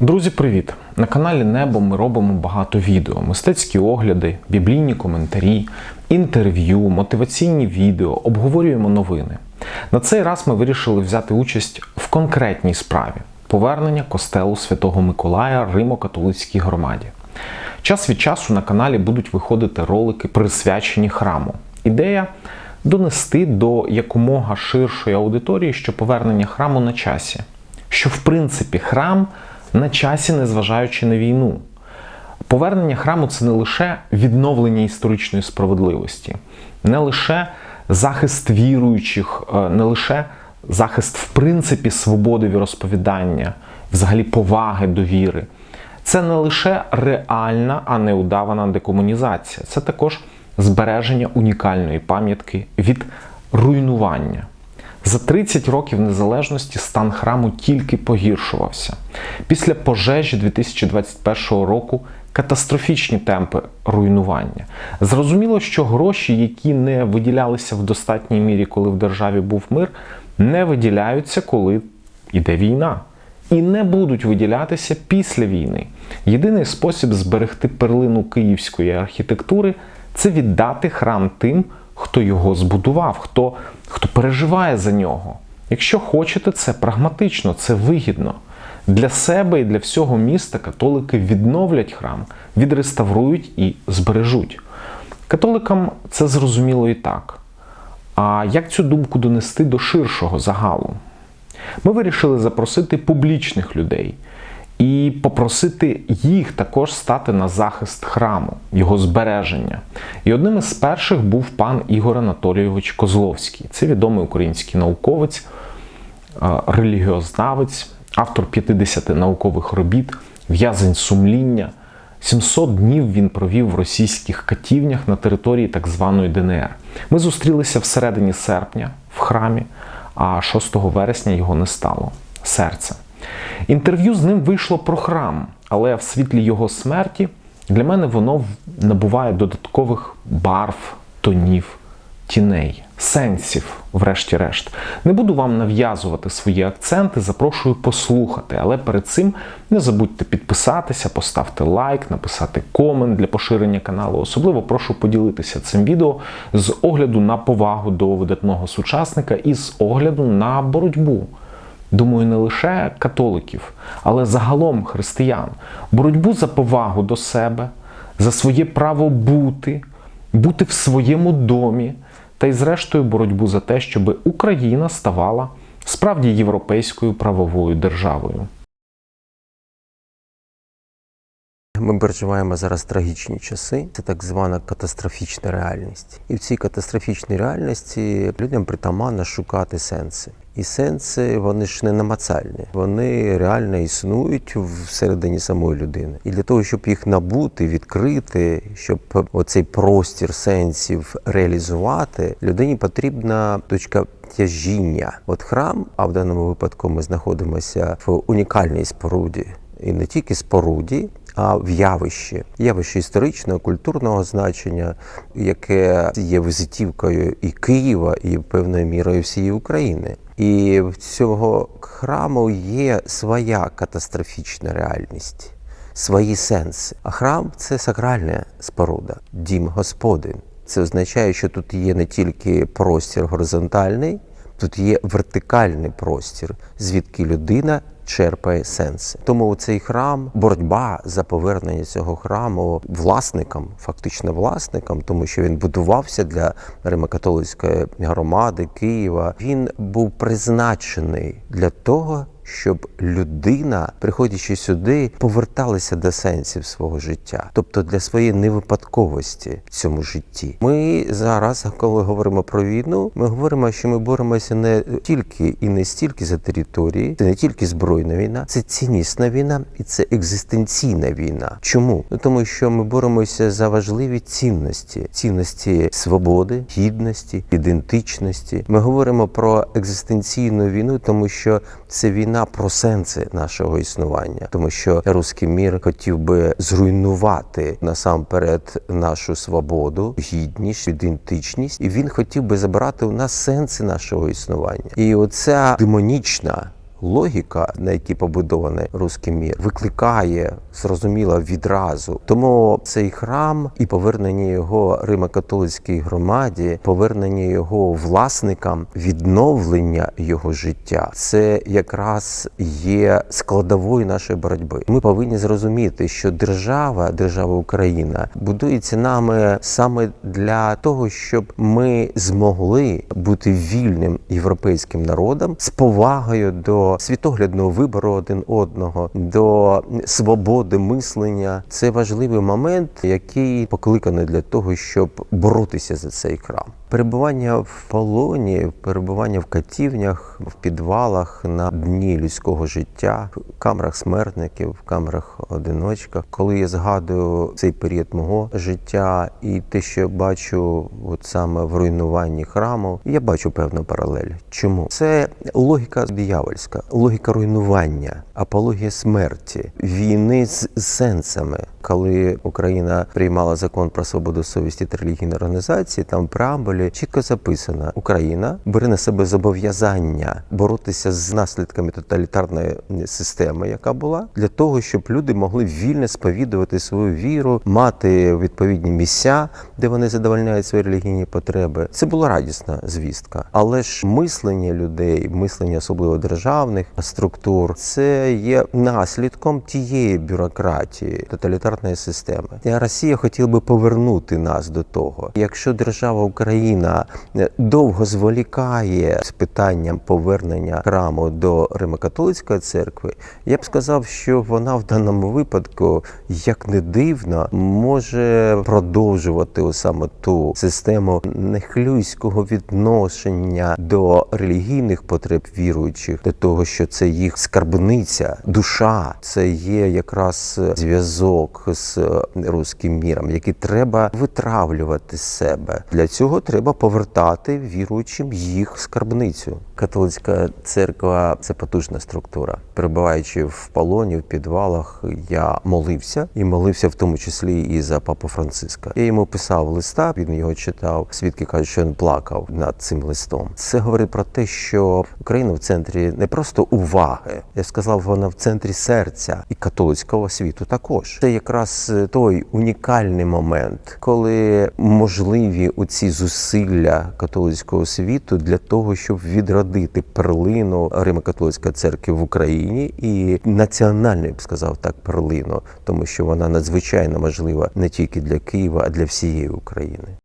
Друзі, привіт! На каналі Небо ми робимо багато відео: мистецькі огляди, біблійні коментарі, інтерв'ю, мотиваційні відео, обговорюємо новини. На цей раз ми вирішили взяти участь в конкретній справі повернення костелу Святого Миколая Римо-католицькій громаді. Час від часу на каналі будуть виходити ролики, присвячені храму. Ідея донести до якомога ширшої аудиторії, що повернення храму на часі, що в принципі храм на часі, незважаючи на війну. Повернення храму це не лише відновлення історичної справедливості, не лише захист віруючих, е, не лише захист в принципі свободи віросповідання, взагалі поваги до віри. Це не лише реальна, а не удавана декомунізація. Це також збереження унікальної пам'ятки від руйнування. За 30 років незалежності стан храму тільки погіршувався. Після пожежі 2021 року катастрофічні темпи руйнування. Зрозуміло, що гроші, які не виділялися в достатній мірі, коли в державі був мир, не виділяються, коли йде війна. І не будуть виділятися після війни. Єдиний спосіб зберегти перлину київської архітектури це віддати храм тим, хто його збудував, хто, хто переживає за нього. Якщо хочете, це прагматично, це вигідно. Для себе і для всього міста католики відновлять храм, відреставрують і збережуть. Католикам це зрозуміло і так. А як цю думку донести до ширшого загалу? Ми вирішили запросити публічних людей і попросити їх також стати на захист храму, його збереження. І одним із перших був пан Ігор Анатолійович Козловський. Це відомий український науковець, релігіознавець, автор 50 наукових робіт, в'язень сумління. 700 днів він провів в російських катівнях на території так званої ДНР. Ми зустрілися всередині серпня в храмі, а 6 вересня його не стало серце. Інтерв'ю з ним вийшло про храм, але в світлі його смерті для мене воно набуває додаткових барв, тонів, тіней, сенсів, врешті-решт. Не буду вам нав'язувати свої акценти, запрошую послухати, але перед цим не забудьте підписатися, поставте лайк, написати комент для поширення каналу. Особливо прошу поділитися цим відео з огляду на повагу до видатного сучасника і з огляду на боротьбу. Думаю, не лише католиків, але загалом християн. Боротьбу за повагу до себе, за своє право бути, бути в своєму домі, та й, зрештою, боротьбу за те, щоб Україна ставала справді європейською правовою державою. Ми переживаємо зараз трагічні часи. Це так звана катастрофічна реальність. І в цій катастрофічній реальності людям притаманно шукати сенси. І сенси вони ж не намацальні, вони реально існують всередині самої людини. І для того, щоб їх набути, відкрити, щоб оцей простір сенсів реалізувати, людині потрібна точка тяжіння. От храм, а в даному випадку ми знаходимося в унікальній споруді, і не тільки споруді. А в явищі, явище історичного, культурного значення, яке є візитівкою і Києва, і певною мірою всієї України. І в цього храму є своя катастрофічна реальність, свої сенси. А храм це сакральна споруда, дім Господин. Це означає, що тут є не тільки простір горизонтальний, тут є вертикальний простір, звідки людина черпає сенси. Тому цей храм, боротьба за повернення цього храму власникам, фактично власникам, тому що він будувався для Римокатолицької громади Києва. Він був призначений для того. Щоб людина, приходячи сюди, поверталася до сенсів свого життя, тобто для своєї невипадковості в цьому житті. Ми зараз, коли говоримо про війну, ми говоримо, що ми боремося не тільки і не стільки за території, це не тільки збройна війна, це ціннісна війна і це екзистенційна війна. Чому? Ну тому, що ми боремося за важливі цінності, цінності свободи, гідності, ідентичності. Ми говоримо про екзистенційну війну, тому що це війна про сенси нашого існування, тому що руський мір хотів би зруйнувати насамперед нашу свободу, гідність, ідентичність, і він хотів би забрати у нас сенси нашого існування. І оця демонічна логіка, на якій побудований руський мір, викликає зрозуміло відразу. Тому цей храм і повернення його Римо-католицькій громаді, повернення його власникам, відновлення його життя це якраз є складовою нашої боротьби. Ми повинні зрозуміти, що держава, держава Україна, будується нами саме для того, щоб ми змогли бути вільним європейським народом з повагою до світоглядного вибору один одного, до свободи мислення. Це важливий момент, який покликаний для того, щоб боротися за цей храм. Перебування в полоні, перебування в катівнях, в підвалах на дні людського життя, в камерах смертників, в камерах одиночках. Коли я згадую цей період мого життя і те, що я бачу, от саме в руйнуванні храму, я бачу певну паралель. Чому це логіка диявольська, логіка руйнування, апологія смерті, війни з сенсами. Коли Україна приймала закон про свободу совісті та релігійної організації, там в преамбулі чітко записано: Україна бере на себе зобов'язання боротися з наслідками тоталітарної системи, яка була, для того, щоб люди могли вільно сповідувати свою віру, мати відповідні місця, де вони задовольняють свої релігійні потреби. Це була радісна звістка, але ж мислення людей, мислення особливо державних структур, це є наслідком тієї бюрократії тоталітарної системи. І Росія хотіла би повернути нас до того. Якщо держава Україна е, довго зволікає з питанням повернення храму до Римо-католицької церкви, я б сказав, що вона в даному випадку, як не дивно, може продовжувати саме ту систему нехлюйського відношення до релігійних потреб віруючих, до того, що це їх скарбниця, душа, це є якраз зв'язок з руським міром, який треба витравлювати з себе. Для цього треба повертати віруючим їх скарбницю. Католицька церква це потужна структура. Перебуваючи в полоні, в підвалах, я молився і молився в тому числі і за папу Франциска. Я йому писав листа, він його читав. Свідки кажуть, що він плакав над цим листом. Це говорить про те, що Україна в центрі не просто уваги, я сказав, вона в центрі серця і католицького світу. Також це якраз той унікальний момент, коли можливі оці зусилля католицького світу для того, щоб відродити перлину Римо-католицької церкви в Україні і національну, я б сказав так, перлину, тому що вона надзвичайно важлива не тільки для Києва, а для всієї України.